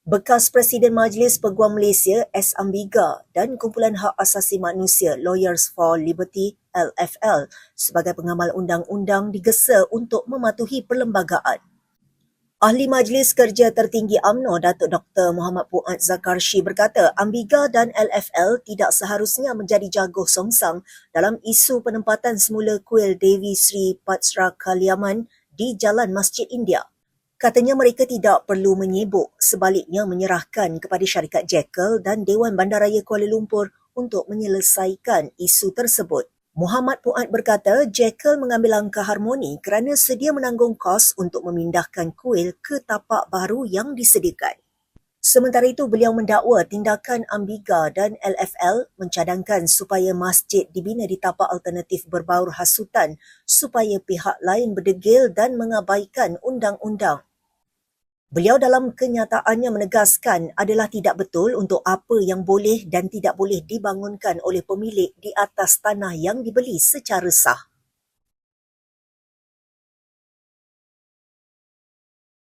Bekas Presiden Majlis Peguam Malaysia S. Ambiga dan Kumpulan Hak Asasi Manusia Lawyers for Liberty LFL sebagai pengamal undang-undang digesa untuk mematuhi perlembagaan. Ahli Majlis Kerja Tertinggi AMNO Datuk Dr. Muhammad Puat Zakarshi berkata Ambiga dan LFL tidak seharusnya menjadi jago songsang dalam isu penempatan semula kuil Devi Sri Patsra Kaliaman di Jalan Masjid India. Katanya mereka tidak perlu menyibuk, sebaliknya menyerahkan kepada syarikat Jekyll dan Dewan Bandaraya Kuala Lumpur untuk menyelesaikan isu tersebut. Muhammad Puat berkata Jekyll mengambil langkah harmoni kerana sedia menanggung kos untuk memindahkan kuil ke tapak baru yang disediakan. Sementara itu, beliau mendakwa tindakan Ambiga dan LFL mencadangkan supaya masjid dibina di tapak alternatif berbaur hasutan supaya pihak lain berdegil dan mengabaikan undang-undang. Beliau dalam kenyataannya menegaskan adalah tidak betul untuk apa yang boleh dan tidak boleh dibangunkan oleh pemilik di atas tanah yang dibeli secara sah.